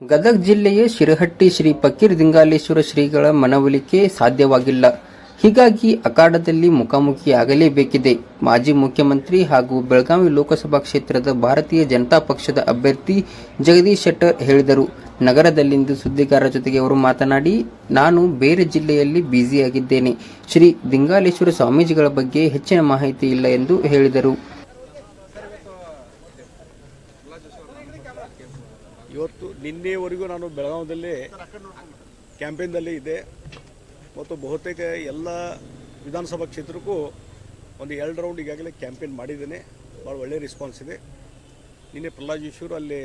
ಗದಗ ಜಿಲ್ಲೆಯ ಶಿರಹಟ್ಟಿ ಶ್ರೀ ಫಕೀರ್ ದಿಂಗಾಲೇಶ್ವರ ಶ್ರೀಗಳ ಮನವೊಲಿಕೆ ಸಾಧ್ಯವಾಗಿಲ್ಲ. ಹೀಗಾಗಿ ಅಖಾಡದಲ್ಲಿ ಮುಖಾಮುಖಿಯಾಗಲೇಬೇಕಿದೆ. ಮಾಜಿ ಮುಖ್ಯಮಂತ್ರಿ ಹಾಗೂ ಬೆಳಗಾವಿ ಲೋಕಸಭಾ ಕ್ಷೇತ್ರದ ಭಾರತೀಯ ಜನತಾ ಪಕ್ಷದ ಅಭ್ಯರ್ಥಿ ಜಗದೀಶ್ ಶೆಟ್ಟರ್ ಹೇಳಿದರು. ನಗರದಲ್ಲಿಂದು ಸುದ್ದಿಗಾರರ ಜೊತೆಗೆ ಅವರು ಮಾತನಾಡಿ, ನಾನು ಬೇರೆ ಜಿಲ್ಲೆಯಲ್ಲಿ ಬ್ಯುಸಿಯಾಗಿದ್ದೇನೆ. ಶ್ರೀ ದಿಂಗಾಲೇಶ್ವರ ಸ್ವಾಮೀಜಿಗಳ ಬಗ್ಗೆ ಹೆಚ್ಚಿನ ಮಾಹಿತಿ ಇಲ್ಲ ಎಂದು ಹೇಳಿದರು ಇವತ್ತು ನಿನ್ನೆವರೆಗೂ ನಾನು ಬೆಳಗಾವಿಯಲ್ಲಿ ಕ್ಯಾಂಪೇನ್ದಲ್ಲಿ ಇದ್ದೆ. ಮತ್ತು ಬಹುತೇಕ ಎಲ್ಲ ವಿಧಾನಸಭಾ ಕ್ಷೇತ್ರಕ್ಕೂ ಒಂದು ಎರಡು ರೌಂಡ್ ಈಗಾಗಲೇ ಕ್ಯಾಂಪೇನ್ ಮಾಡಿದ್ದೇನೆ. ಭಾಳ ಒಳ್ಳೆಯ ರೆಸ್ಪಾನ್ಸ್ ಇದೆ. ನಿನ್ನೆ ಪ್ರಹ್ಲಾದ್ ಜೋಶಿಯವರು ಅಲ್ಲಿ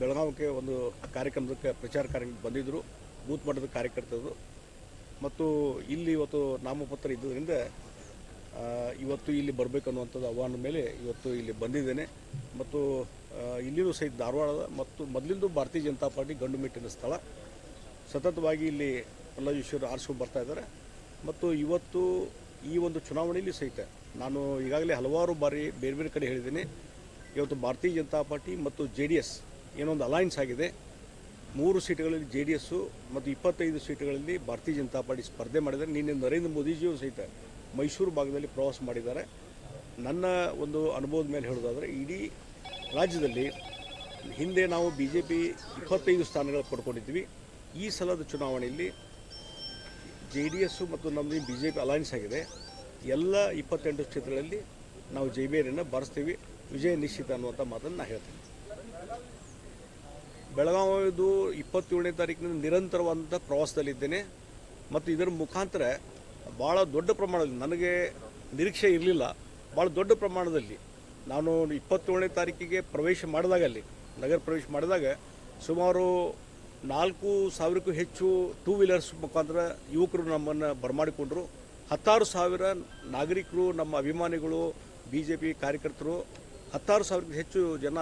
ಬೆಳಗಾವಿಗೆ ಒಂದು ಕಾರ್ಯಕ್ರಮಕ್ಕೆ ಪ್ರಚಾರ ಕಾರ್ಯಕ್ರಮಕ್ಕೆ ಬಂದಿದ್ದರು. ಬೂತ್ ಮಟ್ಟದ ಕಾರ್ಯಕರ್ತರು. ಮತ್ತು ಇಲ್ಲಿ ಇವತ್ತು ನಾಮಪತ್ರ ಇದ್ದುದರಿಂದ ಇವತ್ತು ಇಲ್ಲಿ ಬರಬೇಕನ್ನುವಂಥದ್ದು ಆಹ್ವಾನ ಮೇಲೆ ಇವತ್ತು ಇಲ್ಲಿ ಬಂದಿದ್ದೇನೆ. ಮತ್ತು ಇಲ್ಲಿಯೂ ಸಹಿತ ಧಾರವಾಡದ ಮತ್ತು ಮೊದಲಿಂದು ಭಾರತೀಯ ಜನತಾ ಪಾರ್ಟಿ ಗಂಡು ಮೆಟ್ಟಿನ ಸ್ಥಳ. ಸತತವಾಗಿ ಇಲ್ಲಿ ಪ್ರಹ್ಲಾದ್ ಜೋಶಿಯವರು ಆರಿಸ್ಕೊಂಡು ಬರ್ತಾ ಇದ್ದಾರೆ. ಮತ್ತು ಇವತ್ತು ಈ ಒಂದು ಚುನಾವಣೆಯಲ್ಲಿ ಸಹಿತ ನಾನು ಈಗಾಗಲೇ ಹಲವಾರು ಬಾರಿ ಬೇರೆ ಬೇರೆ ಕಡೆ ಹೇಳಿದ್ದೀನಿ. ಇವತ್ತು ಭಾರತೀಯ ಜನತಾ ಪಾರ್ಟಿ ಮತ್ತು ಜೆ ಡಿ ಎಸ್ ಏನೊಂದು ಅಲೈನ್ಸ್ ಆಗಿದೆ. ಮೂರು ಸೀಟುಗಳಲ್ಲಿ ಜೆ ಡಿ ಎಸ್ಸು ಮತ್ತು ಇಪ್ಪತ್ತೈದು ಸೀಟುಗಳಲ್ಲಿ ಭಾರತೀಯ ಜನತಾ ಪಾರ್ಟಿ ಸ್ಪರ್ಧೆ ಮಾಡಿದರೆ ನಿನ್ನೆ ನರೇಂದ್ರ ಮೋದಿಜಿಯವರು ಸಹಿತ ಮೈಸೂರು ಭಾಗದಲ್ಲಿ ಪ್ರವಾಸ ಮಾಡಿದ್ದಾರೆ. ನನ್ನ ಒಂದು ಅನುಭವದ ಮೇಲೆ ಹೇಳೋದಾದರೆ ಇಡೀ ರಾಜ್ಯದಲ್ಲಿ ಹಿಂದೆ ನಾವು ಬಿ ಜೆ ಪಿ ಇಪ್ಪತ್ತೈದು ಸ್ಥಾನಗಳು ಪಡ್ಕೊಂಡಿದ್ವಿ. ಈ ಸಲದ ಚುನಾವಣೆಯಲ್ಲಿ ಜೆ ಡಿ ಎಸ್ಸು ಮತ್ತು ನಮ್ಮದು ಬಿ ಜೆ ಪಿ ಅಲಯನ್ಸ್ ಆಗಿದೆ. ಎಲ್ಲ ಇಪ್ಪತ್ತೆಂಟು ಕ್ಷೇತ್ರಗಳಲ್ಲಿ ನಾವು ಜೈಬೇರಿಯನ್ನು ಬಾರಿಸ್ತೀವಿ. ವಿಜಯ ನಿಶ್ಚಿತ ಅನ್ನುವಂಥ ಮಾತನ್ನು ನಾನು ಹೇಳ್ತೀನಿ. ಬೆಳಗಾವಿದು ಇಪ್ಪತ್ತೇಳನೇ ತಾರೀಕಿನ ನಿರಂತರವಾದಂಥ ಪ್ರವಾಸದಲ್ಲಿದ್ದೇನೆ. ಮತ್ತು ಇದರ ಮುಖಾಂತರ ಭಾಳ ದೊಡ್ಡ ಪ್ರಮಾಣದಲ್ಲಿ, ನನಗೆ ನಿರೀಕ್ಷೆ ಇರಲಿಲ್ಲ. ಭಾಳ ದೊಡ್ಡ ಪ್ರಮಾಣದಲ್ಲಿ ನಾನು ಇಪ್ಪತ್ತೇಳನೇ ತಾರೀಕಿಗೆ ಪ್ರವೇಶ ಮಾಡಿದಾಗ ಅಲ್ಲಿ, ನಗರ ಪ್ರವೇಶ ಮಾಡಿದಾಗ ಸುಮಾರು ನಾಲ್ಕು ಸಾವಿರಕ್ಕೂ ಹೆಚ್ಚು ಟೂ ವೀಲರ್ಸ್ ಮುಖಾಂತರ ಯುವಕರು ನಮ್ಮನ್ನು ಬರಮಾಡಿಕೊಂಡರು. ಹತ್ತಾರು ಸಾವಿರ ನಾಗರಿಕರು, ನಮ್ಮ ಅಭಿಮಾನಿಗಳು ಬಿ ಜೆ ಪಿ ಕಾರ್ಯಕರ್ತರು, ಹತ್ತಾರು ಸಾವಿರಕ್ಕೂ ಹೆಚ್ಚು ಜನ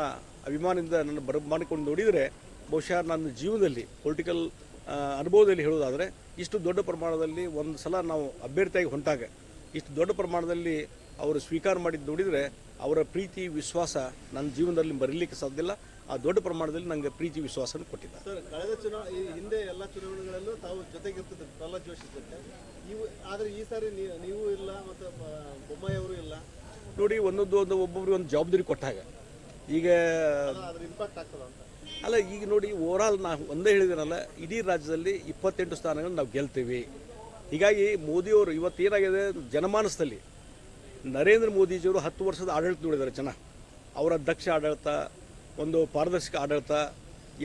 ಅಭಿಮಾನದಿಂದ ನನ್ನ ಬರಮಾಡಿಕೊಂಡು ನೋಡಿದರೆ ಬಹುಶಃ ನನ್ನ ಜೀವನದಲ್ಲಿ ಪೊಲಿಟಿಕಲ್ ಅನುಭವದಲ್ಲಿ ಹೇಳುವುದಾದರೆ ಇಷ್ಟು ದೊಡ್ಡ ಪ್ರಮಾಣದಲ್ಲಿ ಒಂದು ಸಲ ನಾವು ಅಭ್ಯರ್ಥಿಯಾಗಿ ಹೊಂಟಾಗ ಇಷ್ಟು ದೊಡ್ಡ ಪ್ರಮಾಣದಲ್ಲಿ ಅವರು ಸ್ವೀಕಾರ ಮಾಡಿದ್ದು ನೋಡಿದರೆ ಅವರ ಪ್ರೀತಿ ವಿಶ್ವಾಸ ನನ್ನ ಜೀವನದಲ್ಲಿ ಬರಲಿಕ್ಕೆ ಸಾಧ್ಯ ಇಲ್ಲ. ಆ ದೊಡ್ಡ ಪ್ರಮಾಣದಲ್ಲಿ ನನಗೆ ಪ್ರೀತಿ ವಿಶ್ವಾಸವನ್ನು ಕೊಟ್ಟಿದ್ದಾರೆ. ಸರ್ ಕಳೆದ ಚುನಾವಣೆ ಹಿಂದೆ ಎಲ್ಲ ಚುನಾವಣೆಗಳಲ್ಲೂ ತಾವು ಜೊತೆಗಿರ್ತಿದ್ರು ಪ್ರಹ್ಲಾದ್ ಜೋಶಿ ಜೊತೆ. ನೀವು ಆದರೆ ಈ ಸಾರಿ ನೀವು ಇಲ್ಲ ಮತ್ತು ಬೊಮ್ಮಾಯಿ ಅವರು ಇಲ್ಲ. ನೋಡಿ ಒಂದೊಂದು ಒಂದು ಒಬ್ಬೊಬ್ರಿಗೆ ಒಂದು ಜವಾಬ್ದಾರಿ ಕೊಟ್ಟಾಗ ಈಗ ಅಲ್ಲ, ಈಗ ನೋಡಿ ಓವರಾಲ್ ನಾ ಒಂದೇ ಹೇಳಿದಿರಲ್ಲ ಇಡೀ ರಾಜ್ಯದಲ್ಲಿ ಇಪ್ಪತ್ತೆಂಟು ಸ್ಥಾನಗಳನ್ನು ನಾವು ಗೆಲ್ತೀವಿ. ಹೀಗಾಗಿ ಮೋದಿಯವರು ಇವತ್ತೇನಾಗಿದೆ ಜನಮಾನಸದಲ್ಲಿ ನರೇಂದ್ರ ಮೋದಿಜಿಯವರು ಹತ್ತು ವರ್ಷದ ಆಡಳಿತ ನೋಡಿದ್ದಾರೆ ಜನ. ಅವರ ದಕ್ಷ ಆಡಳಿತ ಒಂದು ಪಾರದರ್ಶಕ ಆಡಳಿತ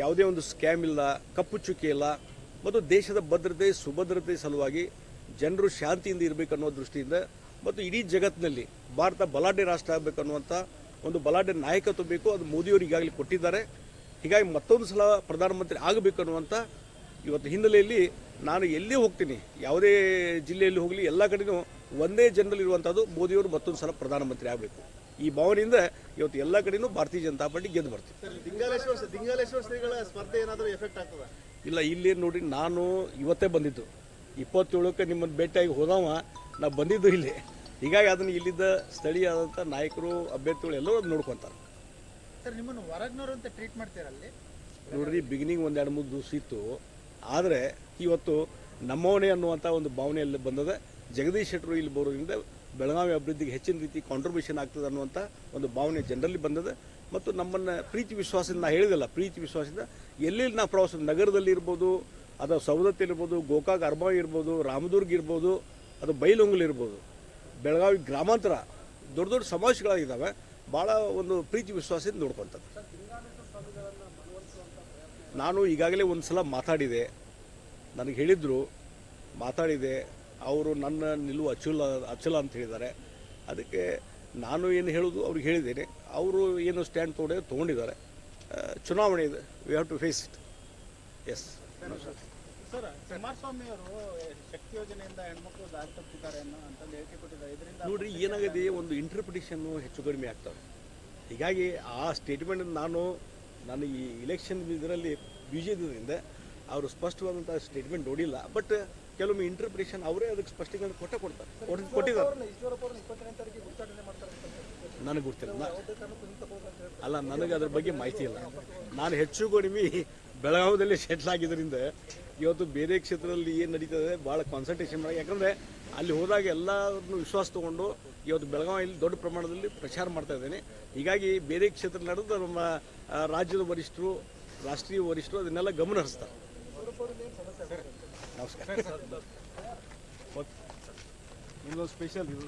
ಯಾವುದೇ ಒಂದು ಸ್ಕ್ಯಾಮ್ ಇಲ್ಲ ಕಪ್ಪು ಚುಕ್ಕಿ ಇಲ್ಲ ಮತ್ತು ದೇಶದ ಭದ್ರತೆ ಸುಭದ್ರತೆ ಸಲುವಾಗಿ ಜನರು ಶಾಂತಿಯಿಂದ ಇರಬೇಕು ಅನ್ನೋ ದೃಷ್ಟಿಯಿಂದ ಮತ್ತು ಇಡೀ ಜಗತ್ತಿನಲ್ಲಿ ಭಾರತ ಬಲಾಢ್ಯ ರಾಷ್ಟ್ರ ಆಗಬೇಕು ಅನ್ನುವಂಥ ಒಂದು ಬಲಾಢ್ಯ ನಾಯಕತ್ವ ಬೇಕು ಅದು ಮೋದಿಯವರು ಈಗಾಗಲೇ ಕೊಟ್ಟಿದ್ದಾರೆ. ಹೀಗಾಗಿ ಮತ್ತೊಂದು ಸಲ ಪ್ರಧಾನಮಂತ್ರಿ ಆಗಬೇಕು ಅನ್ನುವಂಥ ಇವತ್ತು ಹಿನ್ನೆಲೆಯಲ್ಲಿ ನಾನು ಎಲ್ಲೇ ಹೋಗ್ತೀನಿ ಯಾವುದೇ ಜಿಲ್ಲೆಯಲ್ಲಿ ಹೋಗಲಿ ಎಲ್ಲ ಕಡೆನೂ ಒಂದೇ ಜನರಲ್ಲಿ ಇರುವಂಥದ್ದು ಮೋದಿಯವರು ಮತ್ತೊಂದು ಸಲ ಪ್ರಧಾನಮಂತ್ರಿ ಆಗಬೇಕು. ಈ ಭಾವನೆಯಿಂದ ಇವತ್ತು ಎಲ್ಲ ಕಡೆನೂ ಭಾರತೀಯ ಜನತಾ ಪಾರ್ಟಿ ಗೆದ್ದು ಬರ್ತೀವಿ. ಇಲ್ಲ ಇಲ್ಲಿ ನೋಡಿ ನಾನು ಇವತ್ತೇ ಬಂದಿದ್ದು. ಇಪ್ಪತ್ತೇಳಕ್ಕೆ ನಿಮ್ಮನ್ನು ಭೇಟಿಯಾಗಿ ಹೋದವ ನಾ ಬಂದಿದ್ದು ಇಲ್ಲಿ. ಹೀಗಾಗಿ ಅದನ್ನು ಇಲ್ಲಿದ್ದ ಸ್ಥಳೀಯವಾದಂಥ ನಾಯಕರು ಅಭ್ಯರ್ಥಿಗಳು ಎಲ್ಲರೂ ಅದನ್ನ ನೋಡ್ಕೊತಾರೆ. ಸರ್ ನಿಮ್ಮನ್ನು ಹೊರಗ್ನವ್ರು ಅಂತ ಟ್ರೀಟ್ ಮಾಡ್ತೀರಲ್ಲಿ ನೋಡ್ರಿ ಬಿಗಿನಿಂಗ್ ಒಂದು ಎರಡು ಮೂರು ದಿವಸ ಇತ್ತು. ಆದರೆ ಇವತ್ತು ನಮ್ಮವನೇ ಅನ್ನುವಂಥ ಒಂದು ಭಾವನೆಯಲ್ಲಿ ಬಂದದ. ಜಗದೀಶ್ ಶೆಟ್ಟರು ಇಲ್ಲಿ ಬರೋದ್ರಿಂದ ಬೆಳಗಾವಿ ಅಭಿವೃದ್ಧಿಗೆ ಹೆಚ್ಚಿನ ರೀತಿ ಕಾಂಟ್ರಿಬ್ಯೂಷನ್ ಆಗ್ತದೆ ಅನ್ನುವಂಥ ಒಂದು ಭಾವನೆ ಜನರಲ್ಲಿ ಬಂದದ. ಮತ್ತು ನಮ್ಮನ್ನು ಪ್ರೀತಿ ವಿಶ್ವಾಸದಿಂದ ನಾ ಹೇಳಿದಲ್ಲ ಪ್ರೀತಿ ವಿಶ್ವಾಸದಿಂದ ಎಲ್ಲೆಲ್ಲಿ ನಾವು ಪ್ರವಾಸ ನಗರದಲ್ಲಿ ಇರ್ಬೋದು ಅದು ಸವದತ್ತಿ ಇರ್ಬೋದು ಗೋಕಾಕ್ ಅರ್ಬಾವಿ ಇರ್ಬೋದು ರಾಮದುರ್ಗ ಇರ್ಬೋದು ಅದು ಬೈಲೊಂಗಲ್ ಇರ್ಬೋದು. ಬೆಳಗಾವಿ ಗ್ರಾಮಾಂತರ ದೊಡ್ಡ ದೊಡ್ಡ ಸಮಾವೇಶಗಳಾಗಿದ್ದಾವೆ ಭಾಳ ಒಂದು ಪ್ರೀತಿ ವಿಶ್ವಾಸದಿಂದ ನೋಡ್ಕೊತಾರೆ ನಾನು ಈಗಾಗಲೇ ಒಂದು ಸಲ ಮಾತಾಡಿದೆ. ನನಗೆ ಹೇಳಿದರು, ಮಾತಾಡಿದೆ. ಅವರು ನನ್ನ ನಿಲುವು ಅಚಲ ಅಚಲ ಅಂತ ಹೇಳಿದ್ದಾರೆ. ಅದಕ್ಕೆ ನಾನು ಏನು ಹೇಳೋದು ಅವ್ರಿಗೆ ಹೇಳಿದ್ದೇನೆ. ಅವರು ಏನು ಸ್ಟ್ಯಾಂಡ್ ತೊಗೊಂಡೆ ತೊಗೊಂಡಿದ್ದಾರೆ. ಚುನಾವಣೆ ಇದೆ. We have to face it yes sir Kumaraswamy ಅವರು ಶಕ್ತಿ ಯೋಜನೆಯಿಂದ ಹೆಣ್ಮಕ್ಳು ದಾರಿ ತಪ್ಪಿದ್ದಾರೆ ಅನ್ನೋ ಅಂತ ಹೇಳಿಕೆ ಕೊಟ್ಟಿದ್ದಾರೆ. ಇದರಿಂದ ನೋಡ್ರಿ ಏನಾಗಿದೆ? ಒಂದು ಇಂಟರ್ಪ್ರಿಟೇಷನ್ನು ಹೆಚ್ಚು ಕಡಿಮೆ ಆಗ್ತವೆ ಹೀಗಾಗಿ ಆ ಸ್ಟೇಟ್ಮೆಂಟ್ ನಾನು ನಾನು ಈ ಇಲೆಕ್ಷನ್ ಇದರಲ್ಲಿ ಬಿಜೆಪಿಯಿಂದ ಅವರು ಸ್ಪಷ್ಟವಾದಂಥ ಸ್ಟೇಟ್ಮೆಂಟ್ ನೋಡಿಲ್ಲ. ಬಟ್ ಕೆಲವೊಮ್ಮೆ ಇಂಟರ್ಪ್ರಿಟೇಷನ್ ಅವರೇ ಅದಕ್ಕೆ ಸ್ಪಷ್ಟೀಕರಣ ಕೊಟ್ಟ ಕೊಡ್ತಾರೆ. ಕೊಟ್ಟು- ಕೊಟ್ಟಿದ್ದಾರೆ. ನನಗೆ ಗೊತ್ತಿಲ್ಲ. ಅಲ್ಲ ನನಗೆ ಅದ್ರ ಬಗ್ಗೆ ಮಾಹಿತಿ ಇಲ್ಲ. ನಾನು ಹೆಚ್ಚು ಕಡಿಮೆ ಬೆಳಗಾವಿಯಲ್ಲಿ ಸೆಟ್ಲ್ ಆಗಿದ್ದರಿಂದ ಇವತ್ತು ಬೇರೆ ಕ್ಷೇತ್ರದಲ್ಲಿ ಏನು ನಡೀತದೆ ಭಾಳ ಕಾನ್ಸಂಟ್ರೇಷನ್ ಮಾಡಿ. ಯಾಕಂದರೆ ಅಲ್ಲಿ ಹೋದಾಗ ಎಲ್ಲರನ್ನು ವಿಶ್ವಾಸ ತೊಗೊಂಡು ಇವತ್ತು ಬೆಳಗಾವಿಯಲ್ಲಿ ದೊಡ್ಡ ಪ್ರಮಾಣದಲ್ಲಿ ಪ್ರಚಾರ ಮಾಡ್ತಾ ಇದ್ದೇನೆ. ಹೀಗಾಗಿ ಬೇರೆ ಕ್ಷೇತ್ರ ನಡೆದು ನಮ್ಮ ರಾಜ್ಯದ ವರಿಷ್ಠರು ರಾಷ್ಟ್ರೀಯ ವರಿಷ್ಠರು ಅದನ್ನೆಲ್ಲ ಗಮನ ಹರಿಸ್ತಾರೆ. ನಮಸ್ಕಾರ. ಇನ್ನೊಂದು ಸ್ಪೆಷಲ್ ಇದು.